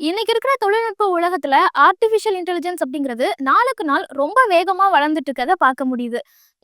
இன்னைக்கு இருக்கிற தொழில்நுட்ப உலகத்துல ஆர்டிஃபிஷியல் இன்டெலிஜென்ஸ் அப்படிங்கிறது நாளுக்கு நாள் ரொம்ப வேகமா வளர்ந்துட்டு இருக்கதை பார்க்க முடியுது.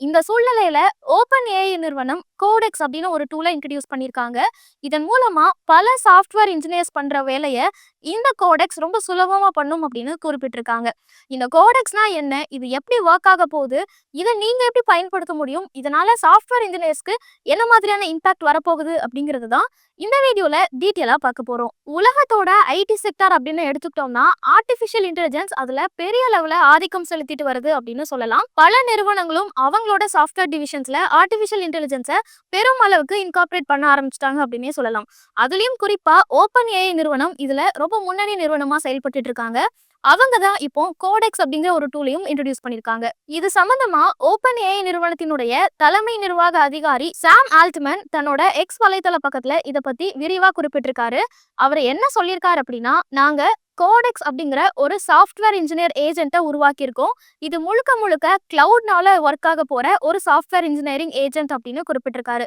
இந்த சூழ்நிலையில ஓப்பன் ஏஐ நிறுவனம் கோடெக்ஸ் அப்படின்னு ஒரு டூலை இன்ட்ரடியூஸ் பண்ணியிருக்காங்க. இதன் மூலமா பல சாஃப்ட்வேர் இன்ஜினியர்ஸ் பண்ற வேலையை இந்த கோடெக்ஸ் ரொம்ப சுலபமா பண்ணும் அப்படின்னு குறிப்பிட்டிருக்காங்க. இந்த கோடெக்ஸ்னா என்ன? இது எப்படி ஒர்க் ஆக போகுது? இதை நீங்க எப்படி பயன்படுத்த முடியும்? இதனால சாஃப்ட்வேர் இன்ஜினியர்ஸ்க்கு என்ன மாதிரியான இம்பாக்ட் வரப்போகுது அப்படிங்கிறது தான் இந்த வீடியோல டீட்டெயிலா பார்க்க போறோம். உலகத்தோட ஐடி செக்டார் அப்படின்னு எடுத்துக்கிட்டோம்னா ஆர்டிஃபிஷியல் இன்டெலிஜென்ஸ் அதுல பெரிய லெவல ஆதிக்கம் செலுத்திட்டு வருது அப்படின்னு சொல்லலாம். பல நிறுவனங்களும் அவங்களோட சாஃப்ட்வேர் டிவிஷன்ஸ்ல ஆர்டிஃபிஷியல் இன்டெலிஜென்ஸை பெரும் அளவுக்கு இன்கார்பரேட் பண்ண ஆரம்பிச்சிட்டாங்க அப்படின்னே சொல்லலாம். அதுலயும் குறிப்பா ஓப்பன் ஏஐ நிறுவனம் இதுல ரொம்ப முன்னணி நிறுவனமா செயல்பட்டு இருக்காங்க. அவங்க தான் இப்போ கோடெக்ஸ் அப்படிங்கிற ஒரு டூலையும் இன்ட்ரடியூஸ் பண்ணிருக்காங்க. இது சம்பந்தமா ஓப்பன் ஏஐ நிறுவனத்தினுடைய தலைமை நிர்வாக அதிகாரி சாம் ஆல்ட்மன் தன்னோட எக்ஸ் வலைத்தள பக்கத்துல இதை பத்தி விரிவா குறிப்பிட்டிருக்காரு. அவர் என்ன சொல்லியிருக்காரு அப்படின்னா நாங்க கோடெக்ஸ் அப்படிங்கிற ஒரு சாஃப்ட்வேர் இன்ஜினியர் ஏஜென்ட்டை உருவாக்கியிருக்கோம். இது முழுக்க முழுக்க கிளவுட்னால ஒர்க் ஆக போற ஒரு சாஃப்ட்வேர் இன்ஜினியரிங் ஏஜென்ட் அப்படின்னு குறிப்பிட்டிருக்காரு.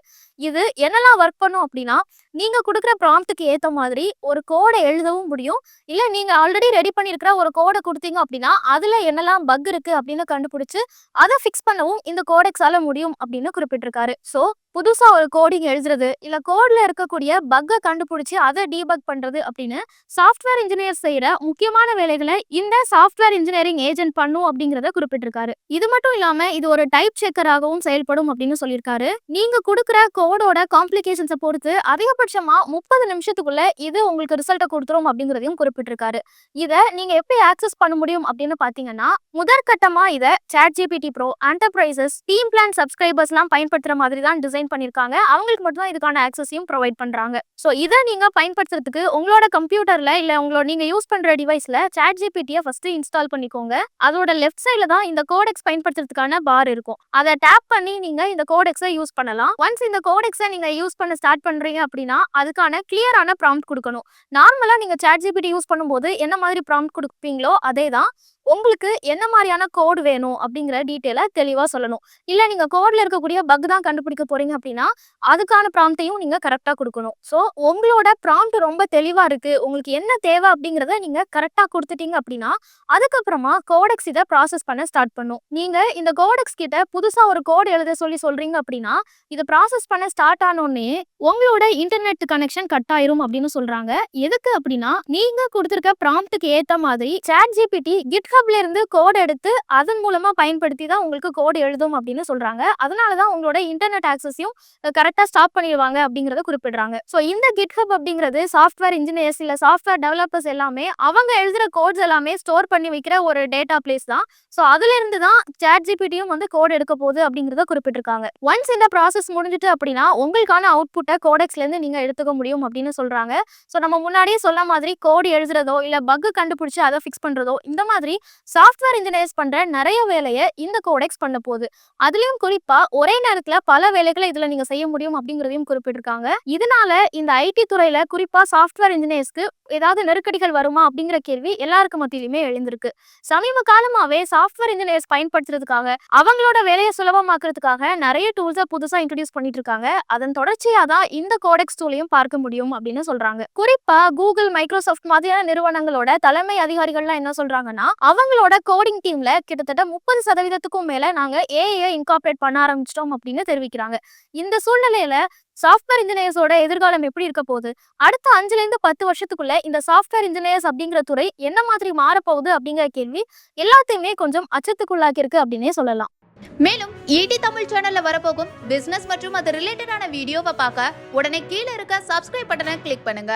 இது என்னெல்லாம் ஒர்க் பண்ணும் அப்படின்னா நீங்க கொடுக்குற ப்ராம்ப்ட்டுக்கு ஏத்த மாதிரி ஒரு கோடை எழுதவும் முடியும். இல்ல நீங்க ஆல்ரெடி ரெடி பண்ணியிருக்கிற ஒரு கோடை கொடுத்தீங்க அப்படின்னா அதுல என்னெல்லாம் பக் இருக்கு அப்படின்னு கண்டுபிடிச்சு அதை ஃபிக்ஸ் பண்ணவும் இந்த கோடெக்ஸால முடியும் அப்படின்னு குறிப்பிட்டிருக்காரு. ஸோ புதுசா ஒரு கோடிங் எழுதுறது இல்ல கோட்ல இருக்கக்கூடிய பக்கை கண்டுபிடிச்சு அதை டீபக் பண்றது அப்படின்னு சாஃப்ட்வேர் இன்ஜினியர் செய்யற முக்கியமான வேலைகளை இந்த சாஃப்ட்வேர் இன்ஜினியரிங் ஏஜென்ட் பண்ணும் அப்படிங்கறத குறிப்பிட்டிருக்காரு. இது மட்டும் இல்லாம இது ஒரு டைப் செக்கராகவும் செயல்படும் அப்படின்னு சொல்லியிருக்காரு. நீங்க கொடுக்குற கோடோட காம்ப்ளிகேஷன்ஸை பொறுத்து அதிகபட்சமா முப்பது நிமிஷத்துக்குள்ள இது உங்களுக்கு ரிசல்ட்டை கொடுத்துரும் அப்படிங்கிறதையும் குறிப்பிட்டிருக்காரு. இதை நீங்க எப்படி ஆக்சஸ் பண்ண முடியும் அப்படின்னு பாத்தீங்கன்னா முதற்கட்டமா இதை chat GPT pro enterprises team plan சப்ஸ்கிரைபர்ஸ்லாம் பயன்படுத்துற மாதிரி தான் டிசைன் பண்ணியிருக்காங்க அவங்களுக்கு மட்டும் தான் இதுக்கான ஆக்சஸையும் ப்ரொவைட் பண்றாங்க. ஸோ இதை நீங்க பயன்படுத்துறதுக்கு உங்களோட கம்ப்யூட்டர்ல இல்ல உங்களோட நீங்க யூஸ் பண்ற டிவைஸ்ல சாட் ஜிபிடியை ஃபர்ஸ்ட் இன்ஸ்டால் பண்ணிக்கோங்க. அதோட லெஃப்ட் சைடில் தான் இந்த கோடெக்ஸ் பயன்படுத்துறதுக்கான பார் இருக்கும். அதை டேப் பண்ணி நீங்க இந்த கோடெக்ஸை யூஸ் பண்ணலாம். ஒன்ஸ் இந்த கோடெக்ஸை நீங்க யூஸ் பண்ண ஸ்டார்ட் பண்றீங்க அப்படின்னா அதுக்கான கிளியரான ப்ராம்ப்ட் கொடுக்கணும். நார்மலாக நீங்கள் சாட் ஜிபிடி யூஸ் பண்ணும்போது என்ன மாதிரி ப்ராம்ப்ட் கொடுப்பீங்களோ அதே தான் உங்களுக்கு என்ன மாதிரியான கோடு வேணும் அப்படிங்கிற டீட்டெயிலை தெளிவாக சொல்லணும். இல்லை நீங்கள் கோடில் இருக்கக்கூடிய பக் தான் கண்டுபிடிக்க போறீங்க அப்படின்னா அதுக்கான ப்ராம்ப்டையும் நீங்கள் கரெக்டாக கொடுக்கணும். ஸோ உங்களோட ப்ராம்ப்ட் ரொம்ப தெளிவாக இருக்குது உங்களுக்கு என்ன தேவை அப்படிங்கிறத நீங்கள் கரெக்டாக கொடுத்துட்டீங்க அப்படின்னா அதுக்கப்புறமா கோடெக்ஸ் இதை ப்ராசஸ் பண்ண ஸ்டார்ட் பண்ணும். நீங்கள் இந்த கோடெக்ஸ் கிட்ட புதுசாக ஒரு கோடு எழுத சொல்லி சொல்கிறீங்க அப்படின்னா இதை ப்ராசஸ் பண்ண ஸ்டார்ட் ஆனோடனே உங்களோட இன்டர்நெட் கனெக்ஷன் கட் ஆயிரும் அப்படின்னு சொல்கிறாங்க எதுக்கு அப்படின்னா நீங்கள் கொடுத்துருக்க ப்ராம்ப்ட்டுக்கு ஏற்ற மாதிரி சாட் ஜிபிடி கிட் கிட்ஹப்ல இருந்து கோட் எடுத்து அதன் மூலமா பயன்படுத்தி தான் உங்களுக்கு கோட் எழுதும் அப்படின்னு சொல்றாங்க. அதனால தான் உங்களோட இன்டர்நெட் ஆக்சஸையும் கரெக்டா ஸ்டாப் பண்ணிடுவாங்க அப்படிங்கறத குறிப்பிடுறாங்க. ஸோ இந்த கிட்ஹப் அப்படிங்கிறது சாஃப்ட்வேர் இன்ஜினியர்ஸ் இல்ல சாஃப்ட்வேர் டெவலப்பர்ஸ் எல்லாமே அவங்க எழுதுற கோட்ஸ் எல்லாமே ஸ்டோர் பண்ணி வைக்கிற ஒரு டேட்டா பிளேஸ் தான். ஸோ அதுல இருந்து தான் சேட் ஜிபிடியும் வந்து கோட் எடுக்க போகுது அப்படிங்கறத குறிப்பிட்டிருக்காங்க. ஒன்ஸ் இந்த ப்ராசஸ் முடிஞ்சிட்டு அப்படின்னா உங்களுக்கான அவுட்புட்டை கோடெக்ஸ்ல இருந்து நீங்க எடுத்துக்க முடியும் அப்படின்னு சொல்றாங்க. ஸோ நம்ம முன்னாடியே சொன்ன மாதிரி கோட் எழுதுறதோ இல்ல பக் கண்டுபிடிச்சு அதை ஃபிக்ஸ் பண்றதோ இந்த மாதிரி சாஃப்ட்வேர் இன்ஜினியர்ஸ் பண்ற நிறைய வேலையை இந்த கோடெக்ஸ் பண்ண போகுது. அதுலயும் குறிப்பா ஒரே நேரத்துல பல வேலைகளை இதுல நீங்க செய்ய முடியும் அப்படிங்கறதையும் குறிப்பிட்டிருக்காங்க. இதனால இந்த ஐடி துறையில குறிப்பா சாஃப்ட்வேர் இன்ஜினியர்ஸ்க்கு ஏதாவது நெருக்கடிகள் வருமா? அப்படிங்கிற கேள்வி எல்லாருக்கும் மத்தியிலுமே எழுந்திருக்கு. சமீப காலமாவே சாஃப்ட்வேர் இன்ஜினியர்ஸ் பயன்படுத்துறதுக்காக அவங்களோட வேலையை சுலபமாக்குறதுக்காக நிறைய டூல்ஸை புதுசா இன்ட்ரடியூஸ் பண்ணிட்டு இருக்காங்க அதன் தொடர்ச்சியா தான் இந்த கோடெக்ஸ் டூலையும் பார்க்க முடியும் அப்படின்னு சொல்றாங்க. குறிப்பா கூகுள் மைக்ரோசாஃப்ட் மாதிரியான நிறுவனங்களோட தலைமை அதிகாரிகள்லாம் என்ன சொல்றாங்கன்னா அவங்களோட கோடிங் டீம்ல கிட்டத்தட்ட முப்பது சதவீதத்துக்கும் மேல நாங்க ஏஐ இன்கார்பரேட் பண்ண ஆரம்பிச்சிட்டோம் அப்படின்னு தெரிவிக்கிறாங்க. இந்த சூழ்நிலையில சாஃப்ட்வேர் இன்ஜினியர்ஸோட எதிர்காலம் எப்படி இருக்க போகுது? அடுத்த அஞ்சுல இருந்து பத்து வருஷத்துக்குள்ள இந்த சாஃப்ட்வேர் இன்ஜினியர்ஸ் அப்படிங்கிற துறை என்ன மாதிரி மாறப்போகுது அப்படிங்கிற கேள்வி எல்லாத்தையுமே கொஞ்சம் அச்சத்துக்குள்ளாக்கி இருக்கு அப்படின்னே சொல்லலாம். மேலும் ஈடி தமிழ் சேனல்ல வரப்போகும் பிசினஸ் மற்றும் அது ரிலேட்டடான வீடியோவை பார்க்க உடனே கீழே இருக்க சப்ஸ்கிரைப் பட்டனை கிளிக் பண்ணுங்க.